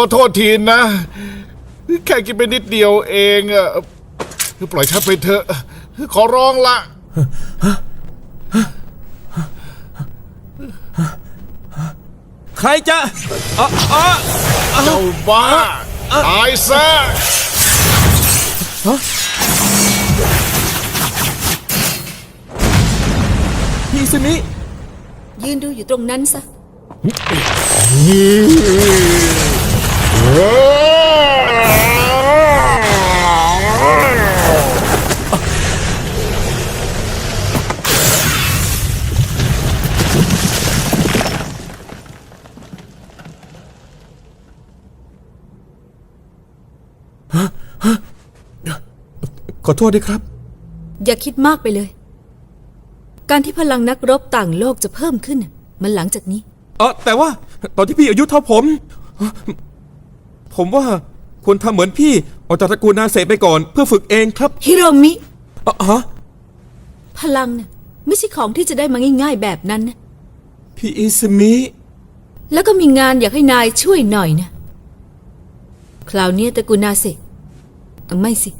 อโทษทีนะ แค่กินไปนิดเดียวเองอะปล่อยฉันไปเถอะขอร้องละ ใครจะอ๋ออ๋อเจ้าบ้าตายซะพี่ซึมิยืนดูอยู่ตรงนั้นซะ ขอโทษด้วยครับ อย่าคิดมากไปเลย การที่พลังนักรบต่างโลกจะเพิ่มขึ้นน่ะมันหลังจากนี้ เออแต่ว่าตอนที่พี่อายุเท่าผม ผมว่าควรทำเหมือนพี่ออกจากตระกูลนาเซไปก่อนเพื่อฝึกเองครับฮิโรมิ อ๋อฮะพลังน่ะไม่ใช่ของที่จะได้มาง่าย ๆแบบนั้นนะพี่อิซึมิ แล้วก็มีงานอยากให้นายช่วยหน่อยนะ คราวนี้ตระกูลนาเซเอ้าไม่สิ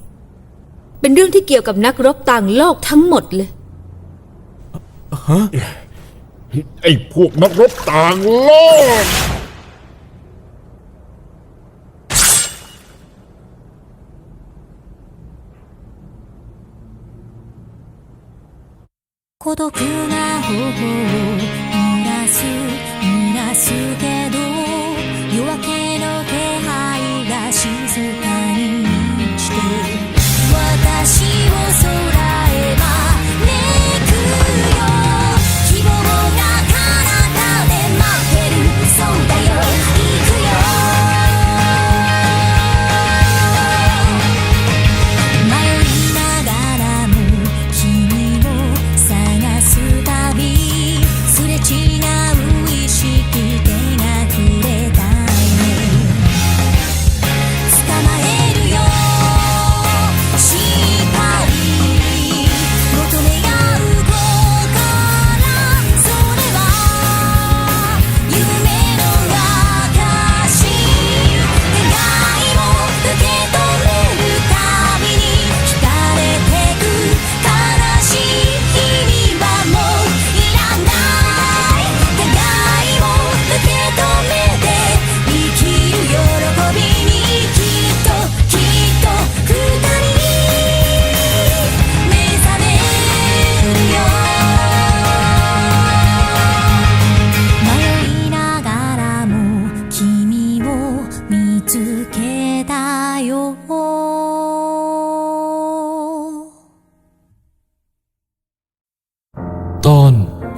เป็นเรื่องที่เกี่ยวกับนักรบต่างโลกทั้งหมดเลย ไอ้พวกนักรบต่างโลก 孤独な頬を濡らす濡らすけど夜明け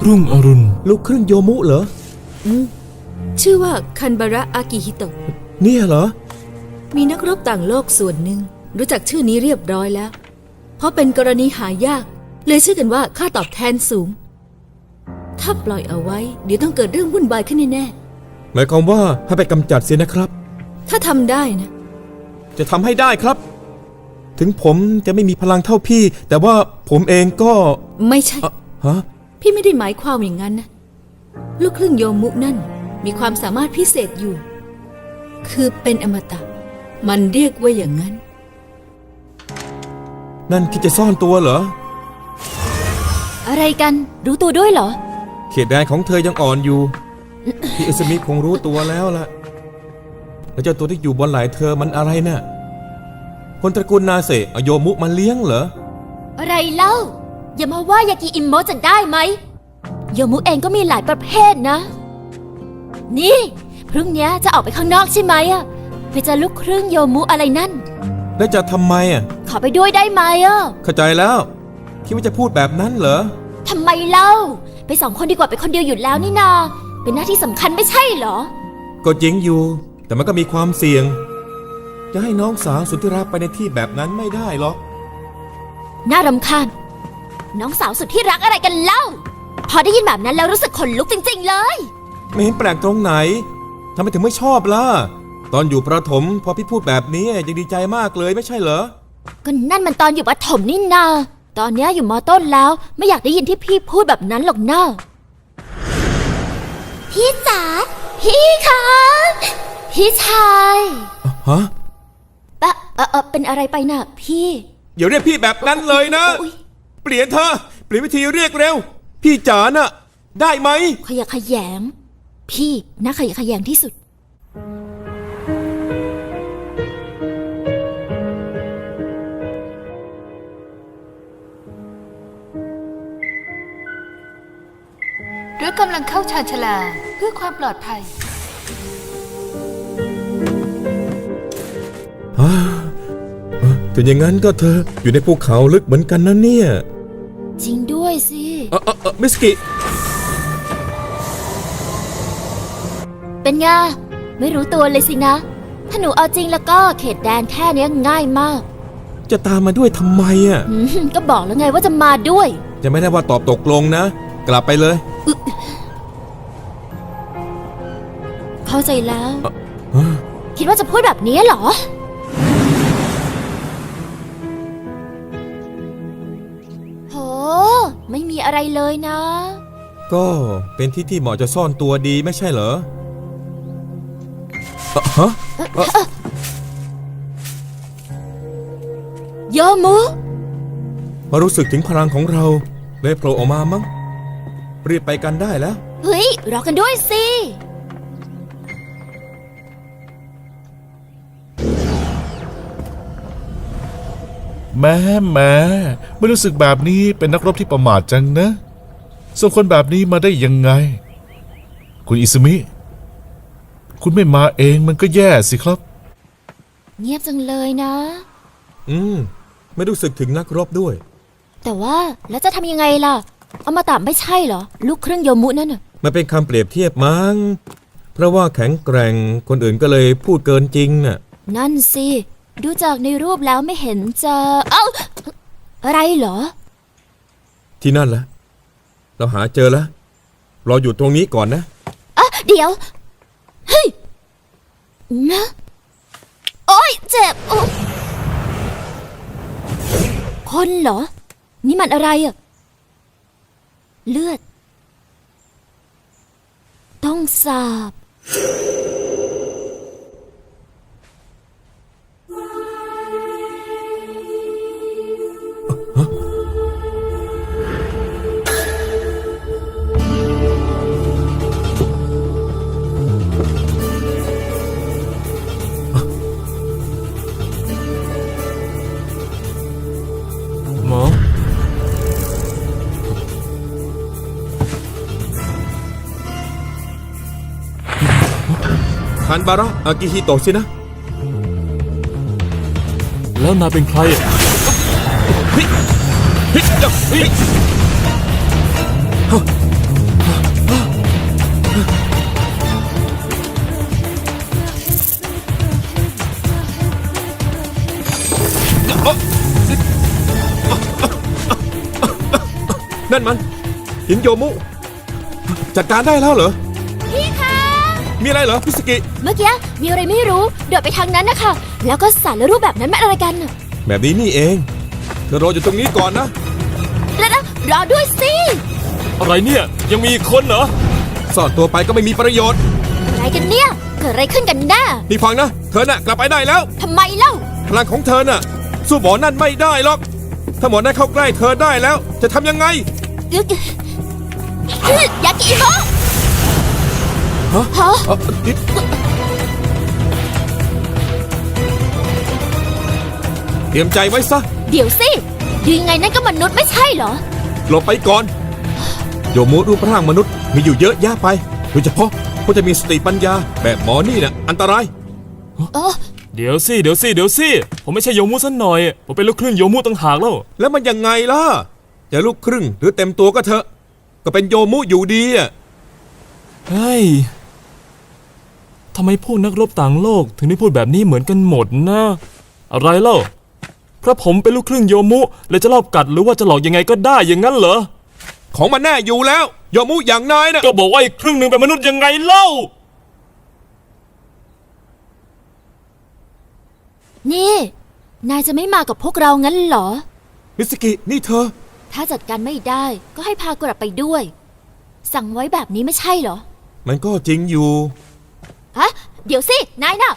รุ่งอรุณ ลูกครึ่งโยมุเหรอ ชื่อว่าคันบาระอากิฮิโตะ เนี่ยเหรอ มีนักรบต่างโลกส่วนหนึ่ง รู้จักชื่อนี้เรียบร้อยแล้ว เพราะเป็นกรณีหายาก เลยเชื่อกันว่าค่าตอบแทนสูง ถ้าปล่อยเอาไว้ เดี๋ยวต้องเกิดเรื่องวุ่นวายขึ้นแน่หมายความว่าให้ไปกำจัดเสียนะครับ ๆถ้าทำได้นะ จะทำให้ได้ครับ ถึงผมจะไม่มีพลังเท่าพี่ แต่ว่าผมเองก็ไม่ใช่อะฮะ พี่ไม่ได้หมายความอย่างนั้นนะลูกครึ่งโยมุนั่นมีความสามารถพิเศษอยู่ คือเป็นอมตะ มันเรียกว่าอย่างนั้น นั่นคิดจะซ่อนตัวเหรอ อะไรกันรู้ตัวด้วยเหรอ เขตแดนของเธอยังอ่อนอยู่ พี่อิสมิคงรู้ตัวแล้วล่ะ แล้วเจ้าตัวที่อยู่บนไหล่เธอมันอะไรน่ะคนตระกูลนาเซเอาโยมุมาเลี้ยงเหรอ อะไรเล่า อย่ามาว่ายากิอิมโมะจะได้ไหมโยมุเองก็มีหลายประเภทนะ นี่ พรุ่งนี้จะออกไปข้างนอกใช่ไหมอะไปเจอลูกครึ่งโยมุอะไรนั่น แล้วจะทำไมอะ ขอไปด้วยได้ไหมอะเข้าใจแล้ว คิดว่าจะพูดแบบนั้นเหรอ ทำไมเล่า ไปสองคนดีกว่าไปคนเดียวอยู่แล้วนี่นา เป็นหน้าที่สำคัญไม่ใช่เหรอ ก็จริงอยู่ แต่มันก็มีความเสี่ยง จะให้น้องสาวสุดที่รักไปในที่แบบนั้นไม่ได้หรอก น่ารำคาญ น้องสาวสุดที่รักอะไรกันเล่า พอได้ยินแบบนั้นแล้วรู้สึกขนลุกจริง ๆ เลย ไม่เห็นแปลกตรงไหนทำไมถึงไม่ชอบล่ะ ตอนอยู่ประถมพอพี่พูดแบบนี้ยังดีใจมากเลยไม่ใช่เหรอ ก็นั่นมันตอนอยู่ประถมนี่นา ตอนเนี้ยอยู่มอต้นแล้วไม่อยากได้ยินที่พี่พูดแบบนั้นหรอกนะพี่จ๋า พี่คะพพี่ชายฮะ ปะเออเออเป็นอะไรไปน่ะพี่ อย่าเรียกพี่แบบนั้นเลยนะ อุ๊ย เปลี่ยนเธอะเปลี่ยนวิธีเรียกเร็ว พี่จ๋าน่ะ ได้ไหม ขยะแขยง พี่น่าขยะแขยงที่สุด หรือกำลังเข้าชานชาลาเพื่อความปลอดภัย ถึงอย่างนั้นก็เธออยู่ในภูเขาลึกเหมือนกันนะเนี่ย จริงด้วยสิเออเออเออมิสกิเป็นไงไม่รู้ตัวเลยสินะ ถ้าหนูเอาจริงแล้วก็เขตแดนแค่เนี้ยง่ายมาก จะตามมาด้วยทำไมอะ อืมก็บอกแล้วไงว่าจะมาด้วย จะไม่ได้ว่าตอบตกลงนะ กลับไปเลย เข้าใจแล้วเอ้อคิดว่าจะพูดแบบนี้เหรอ อะไรเลยนะ ก็เป็นที่ที่เหมาะจะซ่อนตัวดีไม่ใช่เหรอเอ่อฮะโยมุพอรู้สึกถึงพลังของเราเลยโผล่ออกมามั้งรีบไปกันได้แล้ว เฮ้ยรอกันด้วยสิ แม้แม้ไม่รู้สึกแบบนี้เป็นนักรบที่ประมาทจังนะ ส่งคนแบบนี้มาได้ยังไง คุณอิสมิ คุณไม่มาเองมันก็แย่สิครับ เงียบจังเลยนะ อืม ไม่รู้สึกถึงนักรบด้วย แต่ว่าแล้วจะทำยังไงล่ะเอามาตามไม่ใช่เหรอ ลูกครึ่งโยมุนั่นน่ะมันเป็นคำเปรียบเทียบมั้ง เพราะว่าแข็งแกร่งคนอื่นก็เลยพูดเกินจริงน่ะ นั่นสิ ดูจากในรูปแล้วไม่เห็นจะเอ้าอะไรเหรอ ที่นั่นแหละเราหาเจอแล้วรออยู่ตรงนี้ก่อนนะอะเดี๋ยว เฮ้ย นะ โอ๊ย เจ็บโอ๊ยคนเหรอ นี่มันอะไรอะเลือด ต้องสาบ ทันบาระอากิฮิโตะสินะ แล้วนายเป็นใครอะเฮ้ยเฮ้ยเฮ้ยนั่นมัน หินโยมุ จัดการได้แล้วเหรอพี่คะ มีอะไรเหรอพิสกิเมื่อกี้มีอะไรไม่รู้โดดไปทางนั้นนะคะแล้วก็สารและรูปแบบนั้นมันอะไรกันน่ะแบบนี้นี่เอง เธอรออยู่ตรงนี้ก่อนนะ แล้วนะรอด้วยสิอะไรเนี่ย ยังมีอีกคนเหรอ ซ่อนตัวไปก็ไม่มีประโยชน์ อะไรกันเนี่ยเกิดอะไรขึ้นกันแน่นี่ฟังนะ เธอน่ะกลับไปได้แล้ว ทำไมเล่า พลังของเธอน่ะ สู้หมอนั่นไม่ได้หรอก ถ้าหมอนั่นเข้าใกล้เธอได้แล้ว จะทำยังไงอึ๊กยากิอิโมะ ฮะฮะเอ่อนี่เตรียมใจไว้ซะ เดี๋ยวสิดูยังไงนั่นก็มนุษย์ไม่ใช่เหรอ หลบไปก่อน โยมุรูปร่างมนุษย์มีอยู่เยอะแยะไป โดยเฉพาะผู้จะมีสติปัญญาแบบหมอนี่น่ะอันตรายเออเดี๋ยวสิเดี๋ยวสิเดี๋ยวสิผมไม่ใช่โยมุสันหน่อย ผมเป็นลูกครึ่งโยมุต่างหากแล้ว แล้วมันยังไงล่ะจะลูกครึ่งหรือเต็มตัวก็เถอะ ก็เป็นโยมุอยู่ดีอะเฮ้ย ทำไมพวกนักรบต่างโลก ถึงได้พูดแบบนี้เหมือนกันหมดนะ อะไรเล่าเพราะผมเป็นลูกครึ่งโยมุเลยจะลอบกัดหรือว่าจะหลอกยังไงก็ได้อย่างนั้นเหรอ ของมันแน่อยู่แล้ว โยมุอย่างนายน่ะก็บอกว่าอีกครึ่งหนึ่งเป็นมนุษย์ยังไงเล่า นี่ นายจะไม่มากับพวกเรางั้นเหรอ มิสกิ นี่เธอ ถ้าจัดการไม่ได้ก็ให้พากลับไปด้วย สั่งไว้แบบนี้ไม่ใช่เหรอ มันก็จริงอยู่ ฮะ เดี๋ยวสิ นายน่ะ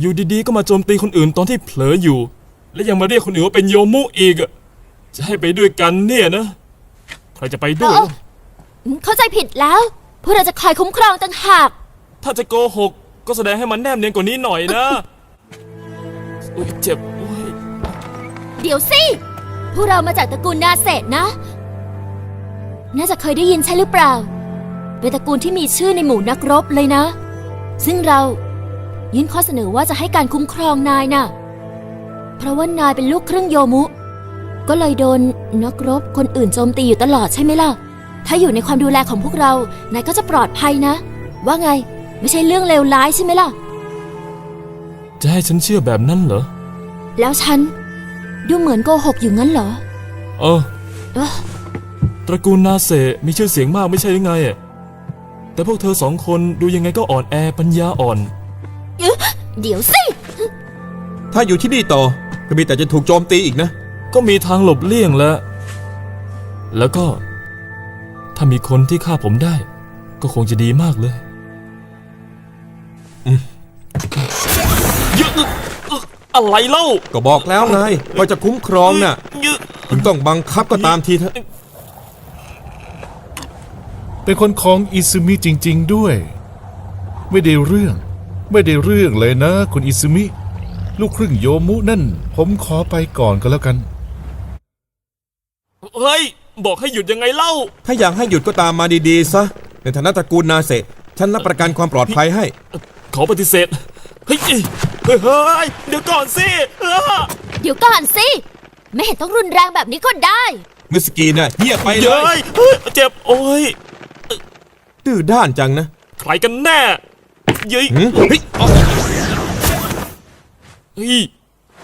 อยู่ดีๆ ก็มาโจมตีคนอื่นตอนที่เผลออยู่ และยังมาเรียกคนอื่นว่าเป็นโยมุอีกอะจะให้ไปด้วยกันเนี่ยนะ ใครจะไปด้วยเออเข้าใจผิดแล้ว พวกเราจะคอยคุ้มครองต่างหาก ถ้าจะโกหก ก็แสดงให้มันแนบเนียนกว่านี้หน่อยนะ อุ๊ยเจ็บโอ้ยเดี๋ยวสิ พวกเรามาจากตระกูลนาเศษนะ น่าจะเคยได้ยินใช่หรือเปล่า เป็นตระกูลที่มีชื่อในหมู่นักรบเลยนะ ซึ่งเรายื่นข้อเสนอว่าจะให้การคุ้มครองนายน่ะ เพราะว่านายเป็นลูกครึ่งโยมุ ก็เลยโดนนักรบคนอื่นโจมตีอยู่ตลอดใช่ไหมล่ะ ถ้าอยู่ในความดูแลของพวกเรา นายก็จะปลอดภัยนะ ว่าไง ไม่ใช่เรื่องเลวร้ายใช่ไหมล่ะ จะให้ฉันเชื่อแบบนั้นเหรอ แล้วฉัน ดูเหมือนโกหกอยู่งั้นเหรอ เออ เอ้อตระกูลนาเซมีชื่อเสียงมากไม่ใช่หรือไงอะ แต่พวกเธอสองคนดูยังไงก็อ่อนแอปัญญาอ่อน เดี๋ยวสิ ถ้าอยู่ที่นี่ต่อก็มีแต่จะถูกโจมตีอีกนะ ก็มีทางหลบเลี่ยงแล้ว แล้วก็ ถ้ามีคนที่ฆ่าผมได้ ก็คงจะดีมากเลยเยอะอะไรเล่า ก็บอกแล้วไงว่าจะคุ้มครองน่ะเยอะถึงต้องบังคับก็ตามทีเถอะ เป็นคนของอิซึมิจริง ๆ ด้วย ไม่ได้เรื่อง ไม่ได้เรื่องเลยนะ คุณอิซึมิ ลูกครึ่งโยมุนั่น ผมขอไปก่อนก็แล้วกัน เฮ้ย บอกให้หยุดยังไงเล่า ถ้าอยากให้หยุดก็ตามมาดีๆซะ ในฐานะตระกูลนาเซฉันรับประกันความปลอดภัยให้ ขอปฏิเสธเฮ้ยเฮ้ย เฮ้ย เดี๋ยวก่อนสิเออเดี๋ยวก่อนสิ ไม่เห็นต้องรุนแรงแบบนี้ก็ได้ มิสกีน่ะเงียบไปเลเย้ยยเฮ้ยเจ็บ โอ้ย ดื้อด้านจังนะ ใครกันแน่เย้ยหืม เฮ้ยอ๋อเฮ้ย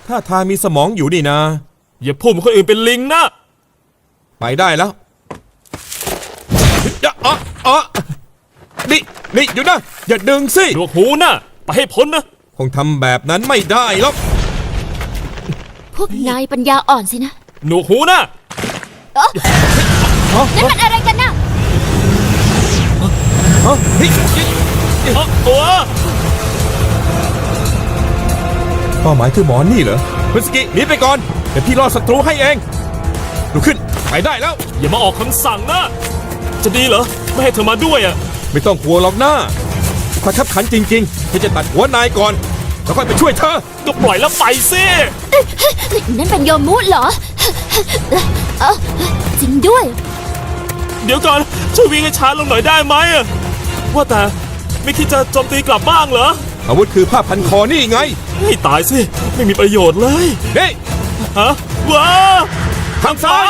ถ้าทางมีสมองอยู่นี่นะ อย่าพูดเหมือนคนอื่นเป็นลิงนะไปได้แล้วอย่าอ๋ออ๋อนี่นี่อยู่นะ อย่าดึงสิ หนวกหูนะไปให้พ้นนะ คงทำแบบนั้นไม่ได้หรอก พวกนายปัญญาอ่อนสินะหนวกหูนะเอ้อนั่นมันอะไรกันน่ะฮะเฮ้ยเอ้อโอ้เป้าหมายคือหมอนี่เหรอมิสกีหนีไปก่อน เดี๋ยวพี่รอศัตรูให้เองลุกขึ้นไปได้แล้ว อย่ามาออกคำสั่งนะ จะดีเหรอ ไม่ให้เธอมาด้วยอะ ไม่ต้องกลัวหรอกน้าถ้าขับขันจริงๆพี่จะตัดหัวนายก่อน แล้วค่อยไปช่วยเธอ ก็ปล่อยแล้วไปสินั่นเป็นโยมุเหรอ จริงด้วย เดี๋ยวก่อนช่วยวิ่งให้ช้าลงหน่อยได้ไหมอะ ว่าแต่ไม่คิดจะโจมตีกลับบ้างเหรอ อาวุธคือผ้าพันคอนี่ไง ให้ตายสิ ไม่มีประโยชน์เลยนี่ฮะว้าทางซ้าย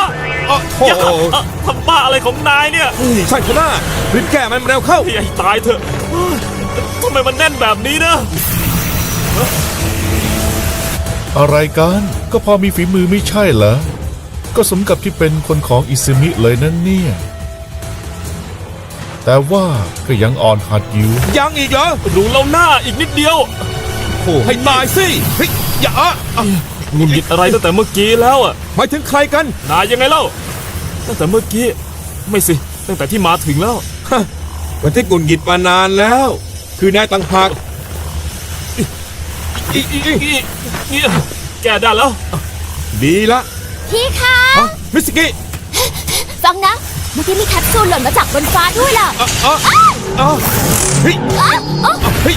อ๋อโอ้อย่าโหอะทำบ้าอะไรของนายเนี่ยใช่คุณหน้ารีบแก้มันเร็วเข้า ให้ไอ้ตายเถอะเฮ้ยทำไมมันแน่นแบบนี้นะอะไรกัน ก็พอมีฝีมือไม่ใช่เหรอ ก็สมกับที่เป็นคนของอิซึมิเลยนั่นเนี่ย แต่ว่าก็ยังอ่อนหัดอยู่ ยังอีกเหรอรู้แล้วหน้าอีกนิดเดียวโอ้ให้ตายสิเฮ้ยอย่าอะอะหงุนงิดอะไรตั้งแต่เมื่อกี้แล้วอะหมายถึงใครกัน นายยังไงเล่า ตั้งแต่เมื่อกี้ ไม่สิ ตั้งแต่ที่มาถึงแล้ว ฮะวันที่กุนหงิดมานานแล้ว คือนายต่างหากอีอีอีนี่นี่แกได้แล้ว ดีละพี่คะ ฮะมิสกิ ฟังนะ เมื่อกี้มีแคปซูลหล่นมาจากบนฟ้าด้วยล่ะอะอะอะเฮ้ยอะเฮ้ย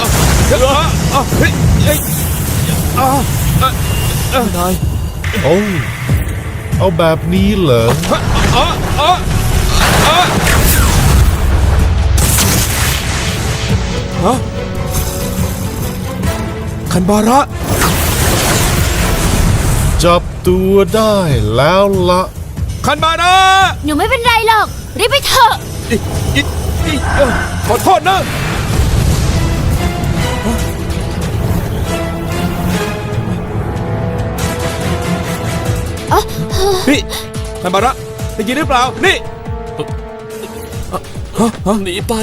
อะอะอะเฮ้ยเฮ้ยอะอะนายโอ้เอาแบบนี้เหรออะอะอะอะฮะคันบาระ จับตัวได้แล้วละ คันบาระหนูไม่เป็นไรหรอก รีบไปเถอะอิอิอิเอ่อขอโทษนะนี่คันบาระได้ยินหรือเปล่า นี่ หนีไป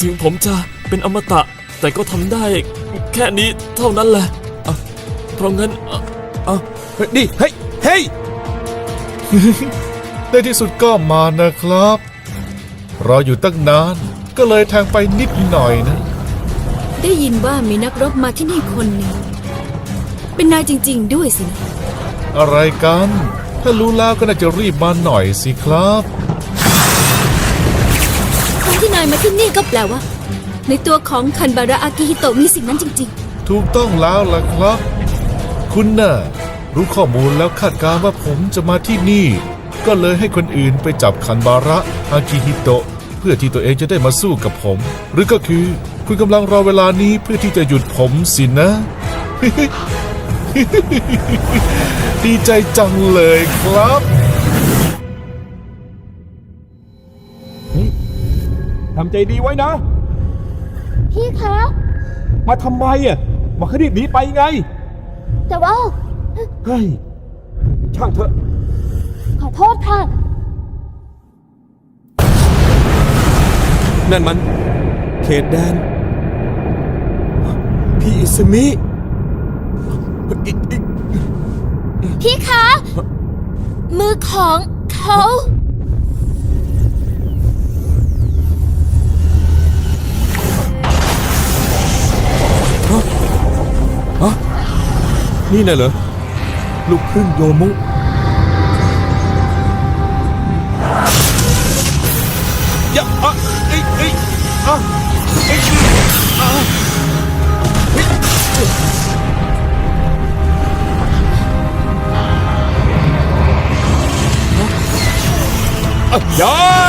ถึงผมจะเป็นอมตะแต่ก็ทำได้แค่นี้เท่านั้นแหละอะเพราะงั้นอะอะเฮ้ยนี่ เฮ้ยเฮ้ย ในที่สุดก็มานะครับ รออยู่ตั้งนานก็เลยแทงไปนิดหน่อยนะ ได้ยินว่ามีนักรบมาที่นี่คนหนึ่งเป็นนายจริง ๆ ด้วยสินะอะไรกัน ถ้ารู้แล้วก็น่าจะรีบมาหน่อยสิครับการที่นายมาที่นี่ก็แปลว่า ในตัวของคันบาระอากิฮิโตะมีสิ่งนั้นจริงถูกต้องแล้วล่ะครับ คุณน่ะ รู้ข้อมูลแล้วคาดการณ์ว่าผมจะมาที่นี่ ก็เลยให้คนอื่นไปจับคันบาระอากิฮิโตะเพื่อที่ตัวเองจะได้มาสู้กับผม หรือก็คือคุณกำลังรอเวลานี้เพื่อที่จะหยุดผมสินะ ดีใจจังเลยครับทำใจดีไว้นะ พี่คะ มาทำไมอะมาคดีหนีไปไง แต่ว่า เฮ้ย ช่างเถอะ ขอโทษค่ะ นั่นมัน เขตแดน พี่อิสมิอิอิพี่คะ มือของเขานี่น่ะเหรอ ลูกครึ่งโยมุ ยะอะเอ้ยเอ้ยอะเอ้ยอะเฮ้ยอะยา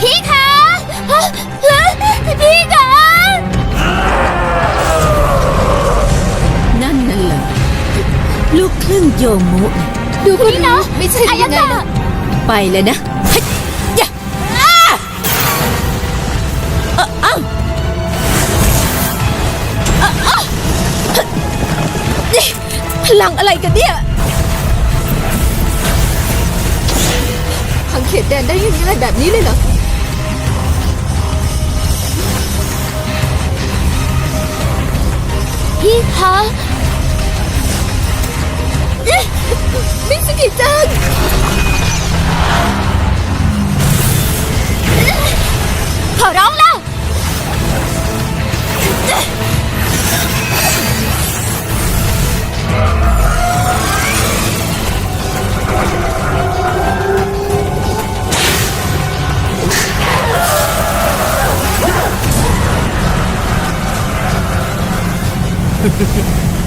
พี่คะพี่คะนั่นน่ะเหรอลูกครึ่งโยมุน่ะดูคุณนะไม่ใช่ยังไงนะไปเลยนะ พลังอะไรกันเนี่ยพังเขตแดนได้ง่ายๆแบบนี้เลยเหรอพี่คะมิสกิจังขอร้องแล้ว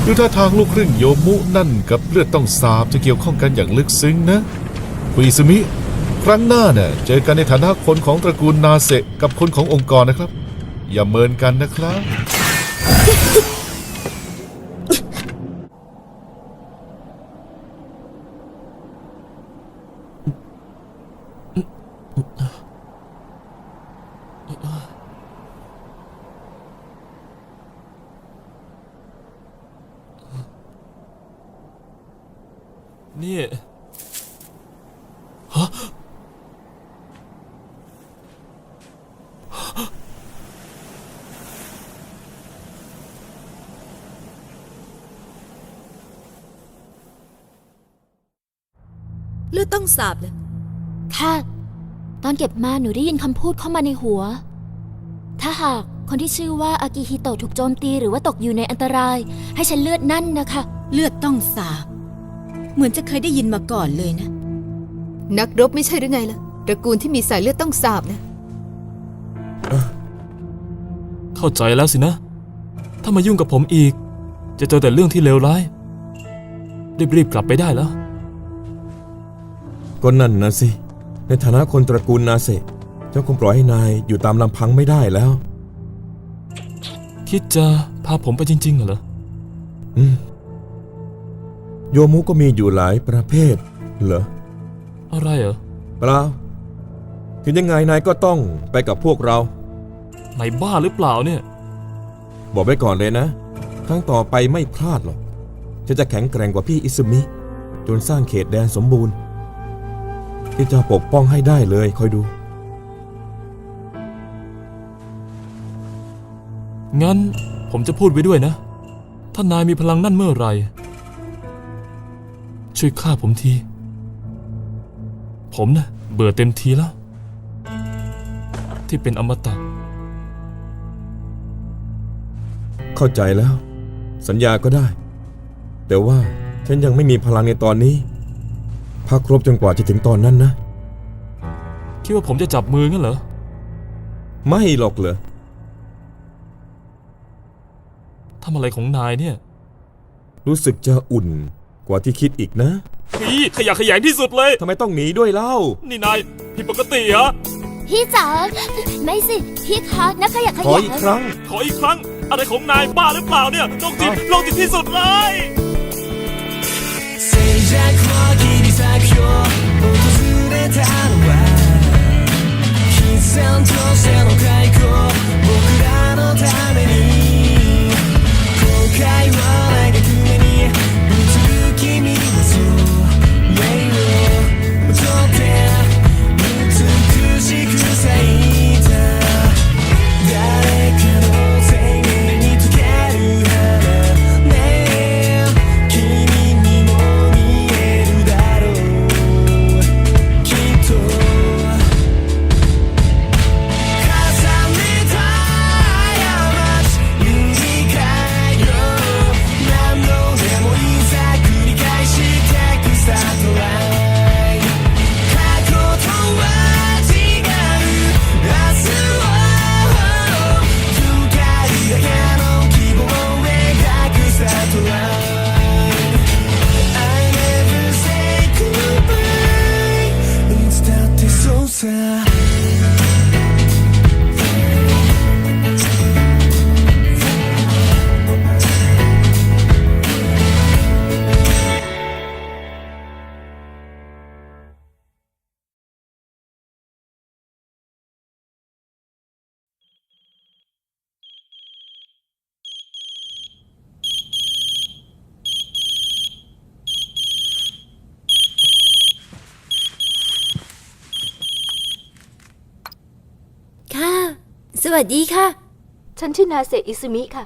ดูท่าทางลูกครึ่งโยมุนั่นกับเลือดต้องสาบจะเกี่ยวข้องกันอย่างลึกซึ้งนะคุยสมิ ครั้งหน้าเนี่ยเจอกันในฐานะคนของตระกูลนาเซะกับคนขององค์กรนะครับ อย่าเมินกันนะครับ ต้องสาบเลยค่ะ ตอนเก็บมาหนูได้ยินคำพูดเข้ามาในหัว ถ้าหากคนที่ชื่อว่าอากิฮิโตะถูกโจมตีหรือว่าตกอยู่ในอันตราย ให้ฉันเลือดนั่นนะคะ เลือดต้องสาบ เหมือนจะเคยได้ยินมาก่อนเลยนะ นักรบไม่ใช่หรือไงล่ะตระกูลที่มีสายเลือดต้องสาบนะ เข้าใจแล้วสินะ ถ้ามายุ่งกับผมอีก จะเจอแต่เรื่องที่เลวร้าย รีบๆกลับไปได้แล้ว ก็นั่นนะสิ ในฐานะคนตระกูลนาเซะเจ้าคงปล่อยให้นายอยู่ตามลำพังไม่ได้แล้ว คิดจะพาผมไปจริงๆเหรอ อืม โยมุก็มีอยู่หลายประเภท เหรอ อะไรเหรอ เปล่า ถึงยังไงนายก็ต้องไปกับพวกเรา ไหนบ้าหรือเปล่าเนี่ย บอกไว้ก่อนเลยนะ ครั้งต่อไปไม่พลาดหรอกฉันจะแข็งแกร่งกว่าพี่อิสมิแจนสร้างเขตแดนสมบูรณ์ ที่จะปกป้องให้ได้เลยคอยดู งั้นผมจะพูดไว้ด้วยนะ ถ้านายมีพลังนั่นเมื่อไหรช่วยฆ่าผมที ผมนะเบื่อเต็มทีแล้ว ที่เป็นอมตะ เข้าใจแล้ว สัญญาก็ได้ แต่ว่าฉันยังไม่มีพลังในตอนนี้ พักรบจนกว่าจะถึงตอนนั้นนะ คิดว่าผมจะจับมืองั้นเหรอ ไม่หรอกเหรอทำอะไรของนายเนี่ยรู้สึกจะอุ่นกว่าที่คิดอีกนะอีขยะแขยงที่สุดเลย ทำไมต้องหนีด้วยเล่า นี่นายผิดปกติเะพี่จ๋าไม่สิ พี่คะนักขยะขขอยะอีกครั้ง ขออีกครั้ง อะไรของนายบ้าหรือเปล่าเนี่ยโรคจิตโรคจิตที่สุดเลย 切り裂くよ訪れたのは必然としての開口。僕らのために。後悔を嘆く目に。映る君のそれ วัสดีค่ะ ฉันชื่อนาเซอิซึมิค่ะ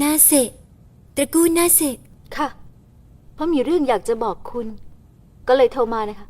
นาเซะตระกูลนาเซะค่ะ เพราะมีเรื่องอยากจะบอกคุณ ก็เลยโทรมานะคะ